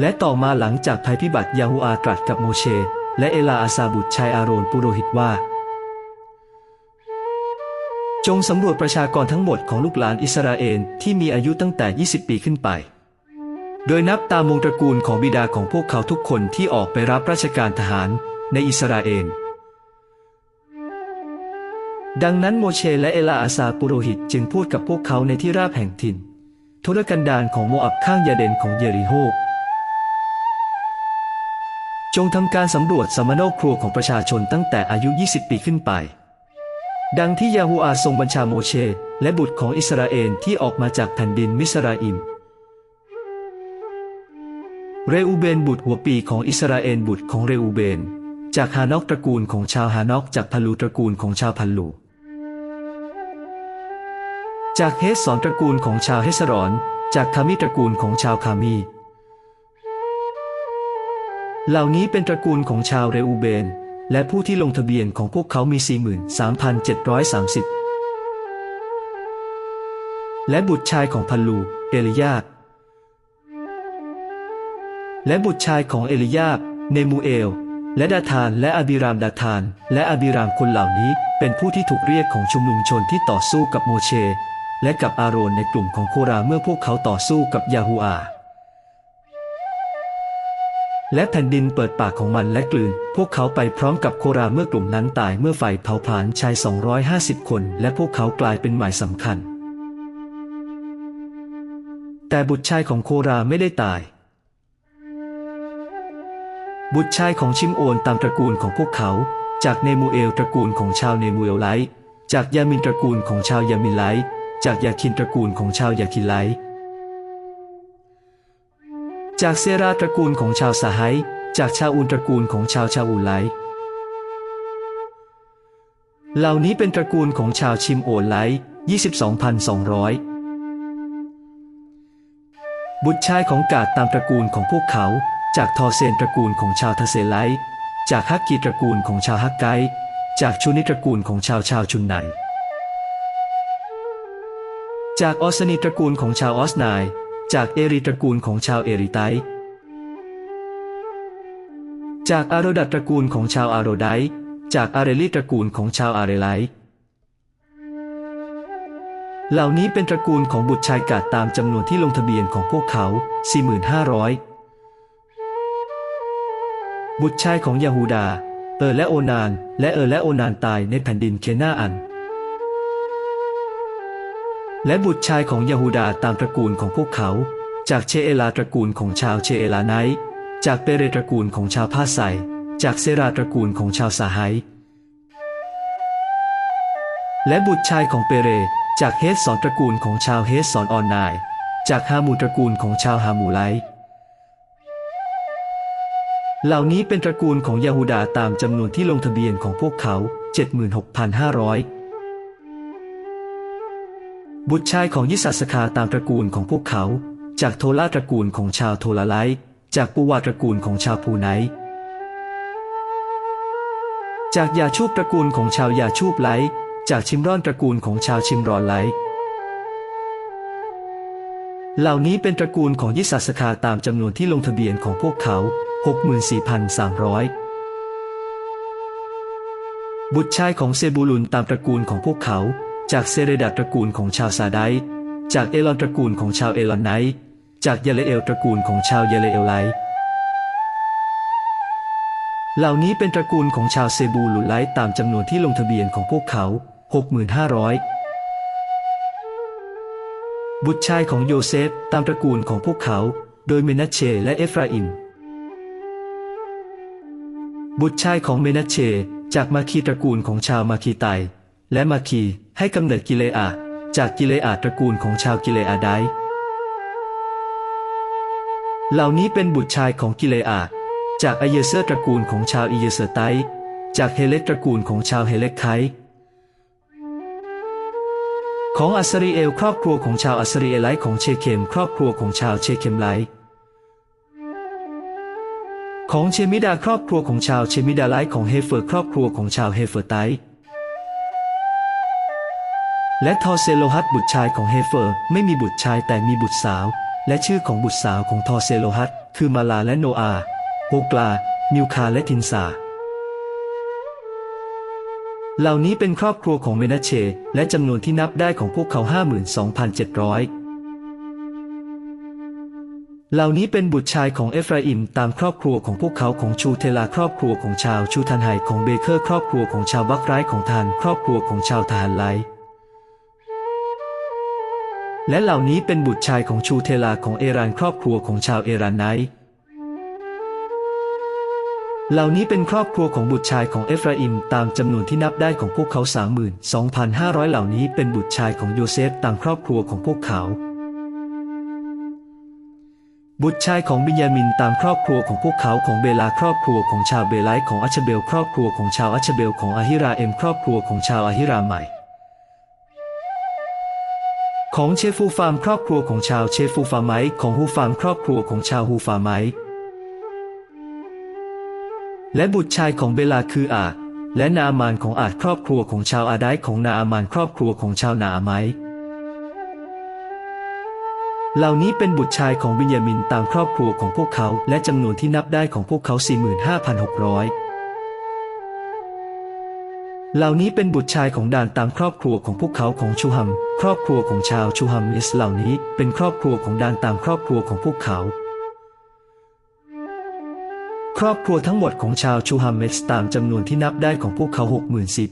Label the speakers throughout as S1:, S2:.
S1: และต่อมาหลังจากภัยพิบัติยาฮูอาตรัสกับโมเช และเอลาอาซาบุตรชายอาโรนปุโรหิตว่า จงสำรวจประชากรทั้งหมดของลูกหลานอิสราเอลที่มีอายุตั้งแต่ 20 ปีขึ้นไป โดยนับตามวงตระกูลของบิดาของพวกเขาทุกคนที่ออกไปรับราชการทหารในอิสราเอลดังนั้นโมเชและเอลาอาซาปุโรหิตจึงพูดกับพวกเขาในที่ราบแห่งถิ่นทุรกันดารของโมอับข้างยาเดนของเยริโฮ จงทำการสำรวจสมโนครัวของประชาชนตั้งแต่อายุ 20 ปีขึ้นไป ดังที่ยาฮูอาทรงบัญชาโมเช และบุตรของอิสราเอลที่ออกมาจากแผ่นดินมิสราอิม เรอูเบนบุตรหัวปีของอิสราเอลบุตรของเรอูเบน จากฮานอกตระกูลของชาวฮานอกจากพัลูตระกูลของชาวพัลูจากเฮสสอนตระกูลของชาวเฮสรอน จากคามิตระกูลของชาวคามี เหล่านี้เป็นตระกูลของชาวเรอูเบน และผู้ที่ลงทะเบียนของพวกเขามี 43,730 และบุตรชายของพันลู เอลิยาบและบุตรชายของเอลิยาบเนมูเอล และดาธาน และอาบิรามดาธาน และอาบิรามคนเหล่านี้เป็นผู้ที่ถูกเรียกของชุมนุมชนที่ต่อสู้กับโมเช และกับอาโรนในกลุ่มของโคราเมื่อพวกเขาต่อสู้กับยาฮูอา และแผ่นดินเปิดปากของมันและกลืน พวกเขาไปพร้อมกับโคราเมื่อกลุ่มนั้นตายเมื่อไฟเผาผลาญชาย 250 คน และพวกเขากลายเป็นหมายสำคัญ แต่บุตรชายของโคราไม่ได้ตาย บุตรชายของชิมโอนตามตระกูลของพวกเขา จากเนมูเอลตระกูลของชาวเนมูเอลไลจากยามินตระกูลของชาวยามินไลจากยาคินตระกูลของชาวยาคินไล จากเซราตระกูลของชาวสาไฮจากชาอูนตระกูลของชาวชาอูไลเหล่านี้เป็นตระกูลของชาวชิมโอไล22,200 บุตรชายของกาดตามตระกูลของพวกเขา จากทอเซนตระกูลของชาวทเซไลจากฮักกีตระกูลของชาวฮักไกจากชุนิตระกูลของชาวชาวชุนไนจากออสนีตระกูลของชาวออสไน จากเอริตระกูลของชาวเอริไตจากอารดัตตระกูลของชาวอารไดจากอาเรลิตระกูลของชาวอาเรไลเหล่านี้เป็นตระกูลของบุตรชายกาดตามจำนวนที่ลงทะเบียนของพวกเขา 4,500 บุตรชายของยาฮูดา เออและโอนาน และเออและโอนานตายในแผ่นดินเคนาอัน และบุตรชายของยาฮูดาตามตระกูลของพวกเขา จากเชเอลาตระกูลของชาวเชเอลาไนจากเปเรตระกูลของชาวพาไซจากเซราตระกูลของชาวสาไฮและบุตรชายของเปเร จากเฮสสอนตระกูลของชาวเฮสสอนออนไนายจากฮามูตระกูลของชาวฮามูไลเหล่านี้เป็นตระกูลของยาฮูดาตามจำนวนที่ลงทะเบียนของพวกเขา 76,500 บุตรชายของยิสัสคาตามตระกูลของพวกเขา จากโทลาตระกูลของชาวโทลาไลจากปูวาตระกูลของชาวพูไนจากยาชูบตระกูลของชาวยาชูบไลจากชิมรอนตระกูลของชาวชิมรอนไลเหล่านี้เป็นตระกูลของยิสัสคาตามจำนวนที่ลงทะเบียนของพวกเขา 64,300 บุตรชายของเซบูลุนตามตระกูลของพวกเขา จากเซเรดัตตระกูลของชาวซาไดจากเอลอนตระกูลของชาวเอลอนไนจากเยเลเอลตระกูลของชาวเยเลเอลไลเหล่านี้เป็นตระกูลของชาวเซบูลุไลตามจำนวนที่ลงทะเบียนของพวกเขา 6,500 บุตรชายของโยเซฟตามตระกูลของพวกเขา โดยเมนัชเชและเอฟราอิม บุตรชายของเมนัชเช จากมาคีตระกูลของชาวมาคีไต และมาคีให้กำเนิดกิเลอา จากกิเลอาตระกูลของชาวกิเลอาไดเหล่านี้เป็นบุตรชายของกิเลอาจากอเยเซอร์ตระกูลของชาวอเยเซอร์ไตจากเฮเลกตระกูลของชาวเฮเลกไคของอัสริเอลครอบครัวของชาวอัสริเอไลของเชเคมครอบครัวของชาวเชเคมไลของเชมิดาครอบครัวของชาวเชมิดาไลของเฮเฟอร์ครอบครัวของชาวเฮเฟอร์ไต และทอเซโลฮัตบุตรชายของเฮเฟอร์ ไม่มีบุตรชายแต่มีบุตรสาว และชื่อของบุตรสาวของทอเซโลฮัตคือมาลาและโนอาห์โฮกลามิวคาและทินซาเหล่านี้เป็นครอบครัวของเมนาเช และจำนวนที่นับได้ของพวกเขา 52,700 เหล่านี้เป็นบุตรชายของเอฟราอิมตามครอบครัวของพวกเขาของชูเทลาครอบครัวของชาวชูทันไฮของเบเคอร์ ครอบครัวของชาวบักไรายของทานครอบครัวของชาวทหารไล และเหล่านี้เป็นบุตรชายของชูเทลาของเอรานครอบครัวของชาวเอรานไนเหล่านี้เป็นครอบครัวของบุตรชายของเอฟราอิมตามจำนวนที่นับได้ของพวกเขา 32,500 เหล่านี้เป็นบุตรชายของโยเซฟตามครอบครัวของพวกเขา บุตรชายของบิญญามินตามครอบครัวของพวกเขาของเบลาครอบครัวของชาวเบไลของอัชเบล ครอบครัวของชาวอัชเบลของอาฮิราเอมครอบครัวของชาวอาฮิราใหม่ ของเชฟูฟาร์มครอบครัวของชาวเชฟูฟาไมท์ของฮูฟาร์มครอบครัวของชาวฮูฟาไมท์และบุตรชายของเบลาคืออาดและนาอามานของอาดครอบครัวของชาวอาไดของนาอามานครอบครัวของชาวนาอาไมท์เหล่านี้เป็นบุตรชายของบิญญามินตามครอบครัวของพวกเขา และจำนวนที่นับได้ของพวกเขา 45,600 เหล่านี้เป็นบุตรชายของดานตามครอบครัวของพวกเขาของชูฮัม ครอบครัวของชาวชูฮัมลิสเหล่านี้เป็นครอบครัวของดานตามครอบครัวของพวกเขา ครอบครัวทั้งหมดของชาวชูฮัมเมสตามจำนวนที่นับได้ของพวกเขา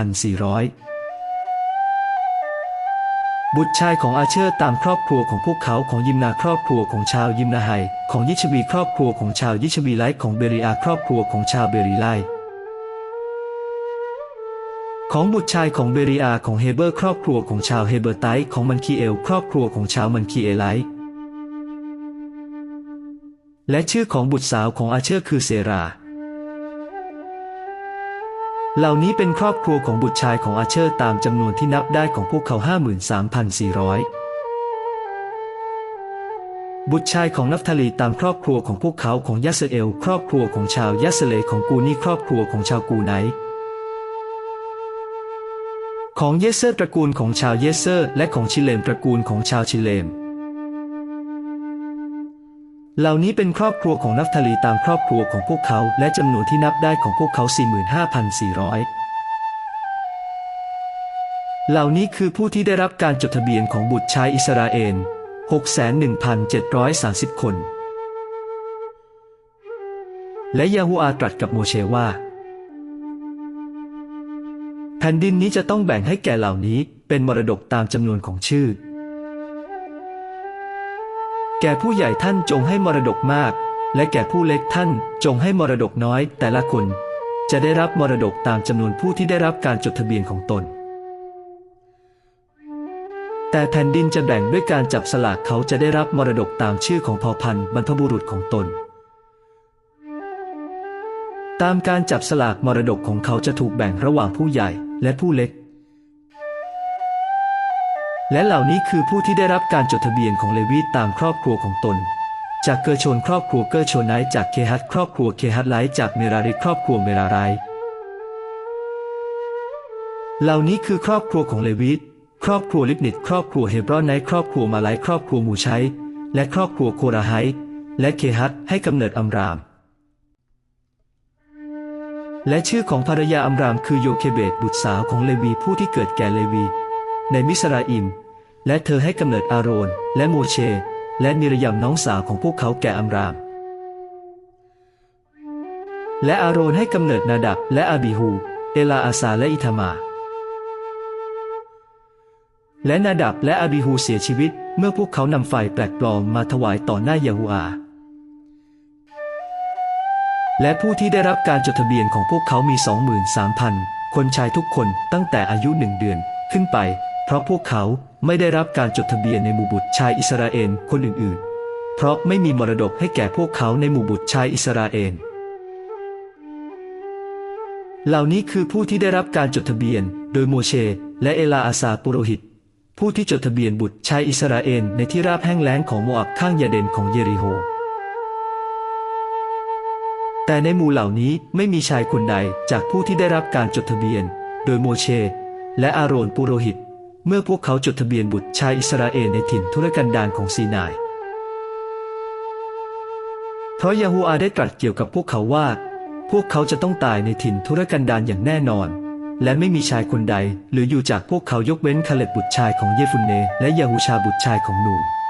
S1: 64,400 บุตรชายของอาเชอร์ตามครอบครัวของพวกเขาของยิมนาครอบครัวของชาวยิมนาไฮของยิชวีครอบครัวของชาวยิชวีไลของเบริอาครอบครัวของชาวเบริไล ของบุตรชายของเบริอาของเฮเบอร์ครอบครัวของชาวเฮเบอร์ไตของมันคีเอล ครอบครัวของชาวมันคีเอไลและชื่อของบุตรสาวของอาเชอร์คือเซรา เหล่านี้เป็นครอบครัวของบุตรชายของอาเชอร์ตามจำนวนที่นับได้ของพวกเขา 53,400 บุตรชายของนัฟทาลีตามครอบครัวของพวกเขาของยัสเอล ครอบครัวของชาวยัสเลของกูนี่ครอบครัวของชาวกูไน ของเยเซอร์ตระกูลของชาวเยเซอร์ และของชิเลมตระกูลของชาวชิเลม เหล่านี้เป็นครอบครัวของนัฟทาลีตามครอบครัวของพวกเขา และจำนวนที่นับได้ของพวกเขา 45,400 เหล่านี้คือผู้ที่ได้รับการจดทะเบียนของบุตรชายอิสราเอล61,730 คน และยาฮูอาตรัสกับโมเชว่า แผ่นดินนี้จะต้องแบ่งให้แก่เหล่านี้เป็นมรดกตามจำนวนของชื่อ แก่ผู้ใหญ่ท่านจงให้มรดกมาก และแก่ผู้เล็กท่านจงให้มรดกน้อย แต่ละคน จะได้รับมรดกตามจำนวนผู้ที่ได้รับการจดทะเบียนของตน แต่แผ่นดินจะแบ่งด้วยการจับสลากเขาจะได้รับมรดกตามชื่อของเผ่าพันธุ์บรรพบุรุษของตนตามการจับสลากมรดกของเขาจะถูกแบ่งระหว่างผู้ใหญ่ และผู้เล็ก และเหล่านี้คือผู้ที่ได้รับการจดทะเบียนของเลวีตามครอบครัวของตน จากเกอร์โชนครอบครัวเกอร์โชนไนจากเคฮัตครอบครัวเคฮัตไลจากเมราริครอบครัวเมราไรเหล่านี้คือครอบครัวของเลวีครอบครัวลิบนิตครอบครัวเฮบรอนไนครอบครัวมาไลครอบครัวมูชัยและครอบครัวโคราไฮและเคฮัตให้กำเนิดอัมราม และชื่อของภรรยาอัมรามคือโยเคเบตบุตรสาวของเลวีผู้ที่เกิดแก่เลวี ในมิสราอิม และเธอให้กำเนิดอาโรน และโมเช และมิรยามน้องสาวของพวกเขาแก่อัมราม และอาโรนให้กำเนิดนาดับและอาบิฮู เอลาอาซาและอิธามาและนาดับและอาบิฮูเสียชีวิตเมื่อพวกเขานำไฟแปลกปลอมมาถวายต่อหน้ายาฮูอา และผู้ที่ได้รับการจดทะเบียนของพวกเขามี 23,000 คนชายทุกคนตั้งแต่อายุหนึ่งเดือนขึ้นไป เพราะพวกเขาไม่ได้รับการจดทะเบียนในหมู่บุตรชายอิสราเอลคนอื่นๆ เพราะไม่มีมรดกให้แก่พวกเขาในหมู่บุตรชายอิสราเอลเหล่านี้คือผู้ที่ได้รับการจดทะเบียน โดยโมเช และเอลาอาซาปุโรหิต ผู้ที่จดทะเบียนบุตรชายอิสราเอลในที่ราบแห้งแล้งของโมอับข้างยาเดนของเยริโฮ แต่ในหมู่เหล่านี้ไม่มีชายคนใดจากผู้ที่ได้รับการจดทะเบียน โดยโมเช และอาโรนปุโรหิต เมื่อพวกเขาจดทะเบียนบุตรชายอิสราเอลในถิ่นทุรกันดารของซีนาย เพราะยาฮูอาได้ตรัสเกี่ยวกับพวกเขาว่า พวกเขาจะต้องตายในถิ่นทุรกันดารอย่างแน่นอน และไม่มีชายคนใด หรืออยู่จากพวกเขายกเว้นคาเล็บบุตรชายของเยฟุนเน และยาฮูชาบุตรชายของนูน